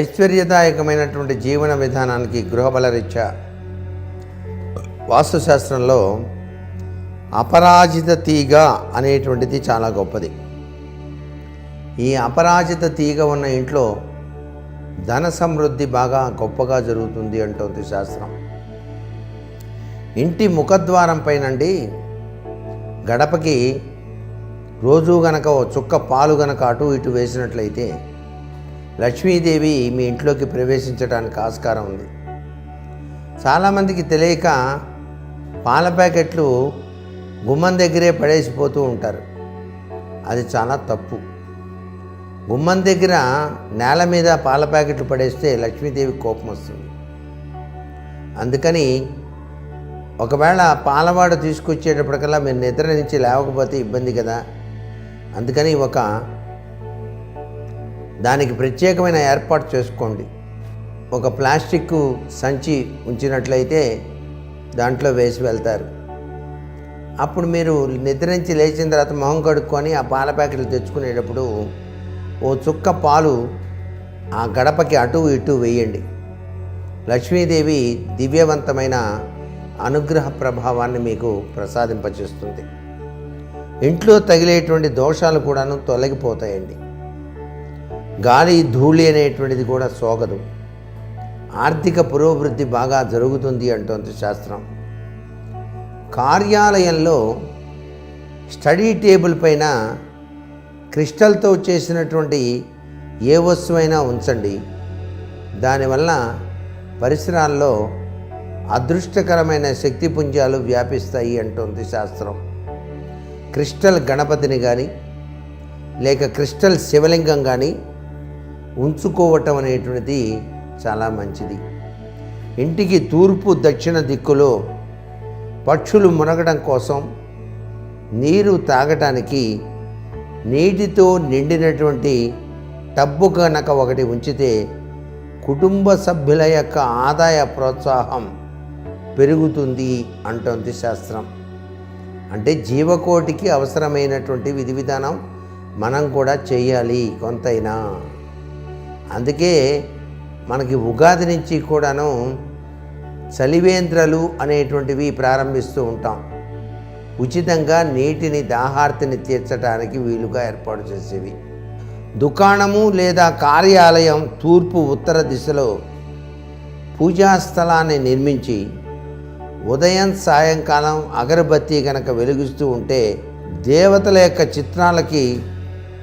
ఐశ్వర్యదాయకమైనటువంటి జీవన విధానానికి గృహబలరీత్యా వాస్తుశాస్త్రంలో అపరాజిత తీగ అనేటువంటిది చాలా గొప్పది. ఈ అపరాజిత తీగ ఉన్న ఇంట్లో ధన సమృద్ధి బాగా గొప్పగా జరుగుతుంది అంటుంది శాస్త్రం. ఇంటి ముఖద్వారం పైనండి గడపకి రోజు గనక ఓ చుక్క పాలు గనక అటు ఇటు వేసినట్లయితే లక్ష్మీదేవి మీ ఇంట్లోకి ప్రవేశించడానికి ఆస్కారం ఉంది. చాలామందికి తెలియక పాల ప్యాకెట్లు గుమ్మం దగ్గరే పడేసిపోతూ ఉంటారు. అది చాలా తప్పు. గుమ్మం దగ్గర నేల మీద పాల ప్యాకెట్లు పడేస్తే లక్ష్మీదేవి కోపం వస్తుంది. అందుకని ఒకవేళ పాలవాడు తీసుకొచ్చేటప్పటికల్లా మీరు నిద్ర నుంచి లేవకపోతే ఇబ్బంది కదా. అందుకని ఒక దానికి ప్రత్యేకమైన ఏర్పాటు చేసుకోండి. ఒక ప్లాస్టిక్ సంచి ఉంచినట్లయితే దాంట్లో వేసి వెళ్తారు. అప్పుడు మీరు నిద్ర నుంచి లేచిన తర్వాత మొహం కడుక్కొని ఆ పాల ప్యాకెట్లు తెచ్చుకునేటప్పుడు ఓ చుక్క పాలు ఆ గడపకి అటు ఇటు వేయండి. లక్ష్మీదేవి దివ్యవంతమైన అనుగ్రహ ప్రభావాన్ని మీకు ప్రసాదింపచేస్తుంది ఇంట్లో తగిలేటువంటి దోషాలు కూడాను తొలగిపోతాయండి. గాలి ధూళి అనేటువంటిది కూడా సోగదు. ఆర్థిక పురోభివృద్ధి బాగా జరుగుతుంది అంటోంది శాస్త్రం. కార్యాలయంలో స్టడీ టేబుల్ పైన క్రిస్టల్తో చేసినటువంటి ఏ వస్తువైనా ఉంచండి. దానివల్ల పరిసరాల్లో అదృష్టకరమైన శక్తి పుంజాలు వ్యాపిస్తాయి అంటోంది శాస్త్రం. క్రిస్టల్ గణపతిని కానీ లేక క్రిస్టల్ శివలింగం కానీ ఉంచుకోవటం అనేటువంటిది చాలా మంచిది. ఇంటికి తూర్పు దక్షిణ దిక్కులో పక్షులు మునగడం కోసం నీరు తాగటానికి నీటితో నిండినటువంటి టబ్బు కనుక ఒకటి ఉంచితే కుటుంబ సభ్యుల యొక్క ఆదాయ ప్రోత్సాహం పెరుగుతుంది అంటోంది శాస్త్రం. అంటే జీవకోటికి అవసరమైనటువంటి విధి విధానం మనం కూడా చేయాలి కొంతైనా. అందుకే మనకి ఉగాది నుంచి కూడాను చలివేంద్రలు అనేటువంటివి ప్రారంభిస్తూ ఉంటాం. ఉచితంగా నీటిని దాహార్తిని తీర్చడానికి వీలుగా ఏర్పాటు చేసేవి. దుకాణము లేదా కార్యాలయం తూర్పు ఉత్తర దిశలో పూజా స్థలాన్ని నిర్మించి ఉదయం సాయంకాలం అగరబత్తి కనుక వెలిగిస్తూ ఉంటే దేవతల యొక్క చిత్రాలకి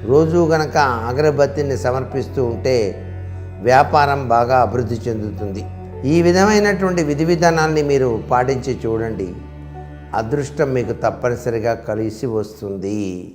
రోజు గనక అగరబత్తిని సమర్పిస్తూ ఉంటే వ్యాపారం బాగా అభివృద్ధి చెందుతుంది. ఈ విధమైనటువంటి విధి విధానాన్ని మీరు పాటించి చూడండి. అదృష్టం మీకు తప్పనిసరిగా కలిసి వస్తుంది.